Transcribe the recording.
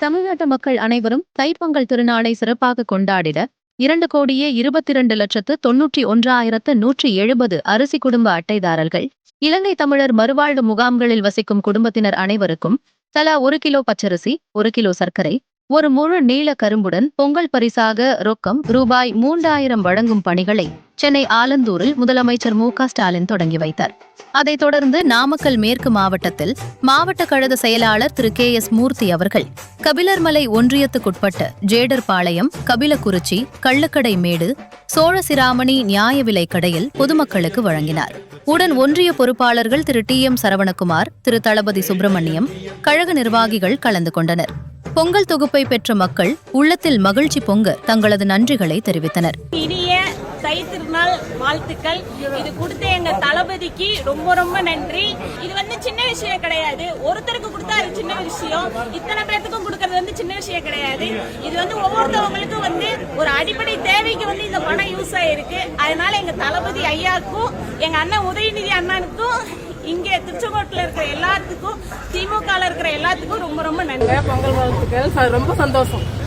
தமிழ்நாட்டு மக்கள் அனைவரும் தைப்பொங்கல் திருநாளை சிறப்பாக கொண்டாடிட இரண்டு கோடியே இருபத்தி இரண்டு லட்சத்து தொன்னூற்றி ஒன்றாயிரத்து நூற்றி எழுபது அரிசி குடும்ப அட்டைதாரர்கள் இலங்கை தமிழர் மறுவாழ்வு முகாம்களில் வசிக்கும் குடும்பத்தினர் அனைவருக்கும் தலா ஒரு கிலோ பச்சரிசி ஒரு கிலோ சர்க்கரை ஒரு முழு நீள கரும்புடன் பொங்கல் பரிசாக ரொக்கம் ரூபாய் மூன்றாயிரம் வழங்கும் பணிகளை சென்னை ஆலந்தூரில் முதலமைச்சர் மு ஸ்டாலின் தொடங்கி வைத்தார். அதைத் தொடர்ந்து நாமக்கல் மேற்கு மாவட்டத்தில் மாவட்ட கழக செயலாளர் திரு கே எஸ் மூர்த்தி அவர்கள் கபிலர்மலை ஒன்றியத்துக்குட்பட்ட ஜேடர்பாளையம் கபிலக்குறிச்சி கள்ளுக்கடை மேடு சோழசிராமணி நியாய விலைக் கடையில் பொதுமக்களுக்கு வழங்கினார். உடன் ஒன்றிய பொறுப்பாளர்கள் திரு டி எம் சரவணகுமார் திரு தளபதி சுப்பிரமணியம் கழக நிர்வாகிகள் கலந்து கொண்டனர். பொங்கல் தொகுப்பை பெற்ற மக்கள் உள்ளத்தில் மகிழ்ச்சி பொங்க தங்களது நன்றிகளை தெரிவித்தனர். இனிய தை திருநாள் வாழ்த்துக்கள். இது கொடுத்த எங்க தளபதிக்கு ரொம்ப ரொம்ப நன்றி. இது வந்து சின்ன விஷயம் கிடையாது. ஒருத்தருக்கு கொடுத்தா அது சின்ன விஷயம். இத்தனை பேர்த்துக்கும் கொடுக்கறது வந்து சின்ன விஷயம் கிடையாது. இது வந்து ஒவ்வொருத்தவங்களுக்கும் வந்து ஒரு அடிப்படை தேவைக்கு வந்து இந்த பணம் யூஸ் ஆயிருக்கு. அதனால எங்க தளபதி ஐயாவுக்கும் எங்க அண்ணன் உதயநிதி அண்ணனுக்கும் இங்கே திருச்செங்கோட்டில் இருக்கிற எல்லாத்துக்கும் திமுக இருக்கிற எல்லாத்துக்கும் ரொம்ப ரொம்ப நன்றி பொங்கல் வாழ்த்துக்கள். ரொம்ப சந்தோஷம்.